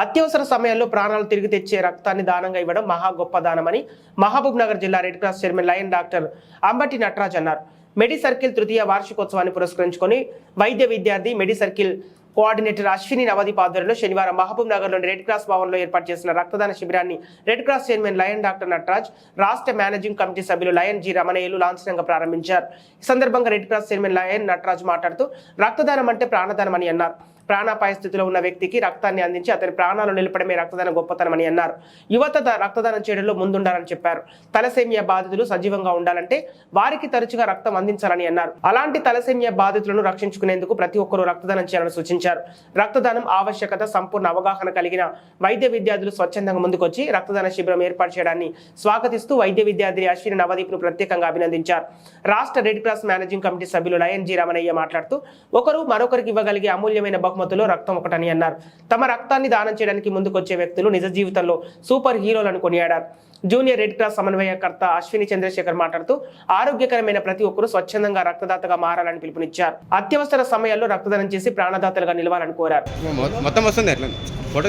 అత్యవసర సమయాల్లో ప్రాణాలు తిరిగి తెచ్చే రక్తాన్ని దానంగా ఇవ్వడం మహా గొప్ప దానమని మహబూబ్ నగర్ జిల్లా red cross chairman lion doctor Ambati Nataraj అన్నారు. మెడి సర్కిల్ తృతీయ వార్షికోత్సవాన్ని పురస్కరించుకొని వైద్య విద్యార్థి medi circle coordinator Ashwini Navdeep ఆధ్వర్యంలో శనివారం మహబూబ్ నగర్లోని రెడ్ క్రాస్ భవన్లో ఏర్పాటు చేసిన రక్తదాన శిబిరాన్ని red cross chairman lion doctor Nataraj రాష్ట్ర మేనేజింగ్ కమిటీ సభ్యులు లయన్ జి రమణయ్యలు లాంఛనంగా ప్రారంభించారు. ఈ సందర్భంగా red cross chairman lion Nataraj మాట్లాడుతూ రక్తదానం అంటే ప్రాణదానం అని అన్నారు. ప్రాణాపాయ స్థితిలో ఉన్న వ్యక్తికి రక్తాన్ని అందించి అతని ప్రాణాలు నిలపడమే రక్తదాన గొప్పతనం అని అన్నారు. యువత రక్తదానం చేయడంలో ముందుండాలని చెప్పారు. తలసేమియా బాధితులు సజీవంగా ఉండాలంటే వారికి తరచుగా రక్తం అందించాలని అన్నారు. అలాంటి తలసేమియా బాధితులను రక్షించుకునేందుకు ప్రతి ఒక్కరూ రక్తదానం చేయాలని సూచించారు. రక్తదానం ఆవశ్యకత సంపూర్ణ అవగాహన కలిగిన వైద్య విద్యార్థులు స్వచ్ఛందంగా ముందుకొచ్చి రక్తదాన శిబిరం ఏర్పాటు చేయడాన్ని స్వాగతిస్తూ వైద్య విద్యార్థి అశ్విని నవదీప్ను ప్రత్యేకంగా అభినందించారు. రాష్ట్ర రెడ్ క్రాస్ మేనేజింగ్ కమిటీ సభ్యులు లయన్ జీ రమణయ్య మాట్లాడుతూ ఒకరు మరొకరికి ఇవ్వగలిగే అమూల్యమైన బహుమతులు రక్తం ఒకటని అన్నారు. తమ రక్తాన్ని దానం చేయడానికి ముందుకొచ్చే వ్యక్తులు నిజ జీవితంలో సూపర్ హీరోలను కొనియాడారు. జూనియర్ రెడ్ క్రాస్ సమన్వయకర్త అశ్విని చంద్రశేఖర్ మాట్లాడుతూ ఆరోగ్యకరమైన ప్రతి ఒక్కరూ స్వచ్ఛందంగా రక్తదాతగా మారాలని పిలుపునిచ్చారు. అత్యవసర సమయాల్లో రక్తదానం చేసి ప్రాణదాతలుగా నిలవాలని కోరారు. మొత్తం వస్తుంది ఫోటో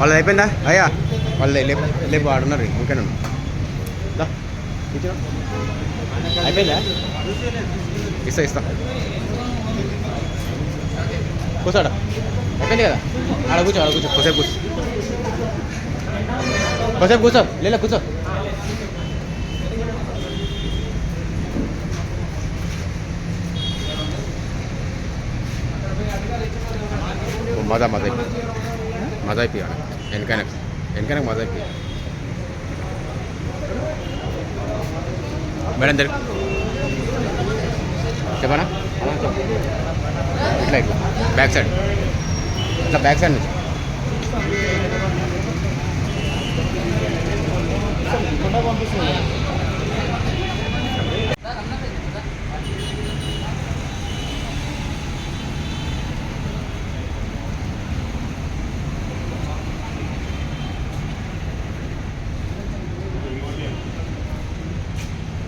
వాళ్ళు అయిపోయిందా? అయ్యా వాళ్ళు లేపు లేపు ఆడున్నారు ఇంకేనా? దా, అయిపోయిందా? ఇస్తా ఇస్తా. కూర్చోడా? అయిపోయింది కదా? ఆడ కూర్చో ఆడ కూర్చో. కొసేపు కూర్చో. కొసేపు కూర్చో. లేదా కూర్చో. మజా మజా అయిపోయి మజా అయిపోయి ఆడ వెనకైనా వెనకైనా మజా అయిపోయి మేడం దగ్గర చెప్పనా ఇట్లా ఇట్లా బ్యాక్ సైడ్ ఇట్లా బ్యాక్ సైడ్ నుంచి ఫోటో పంపిస్తుంది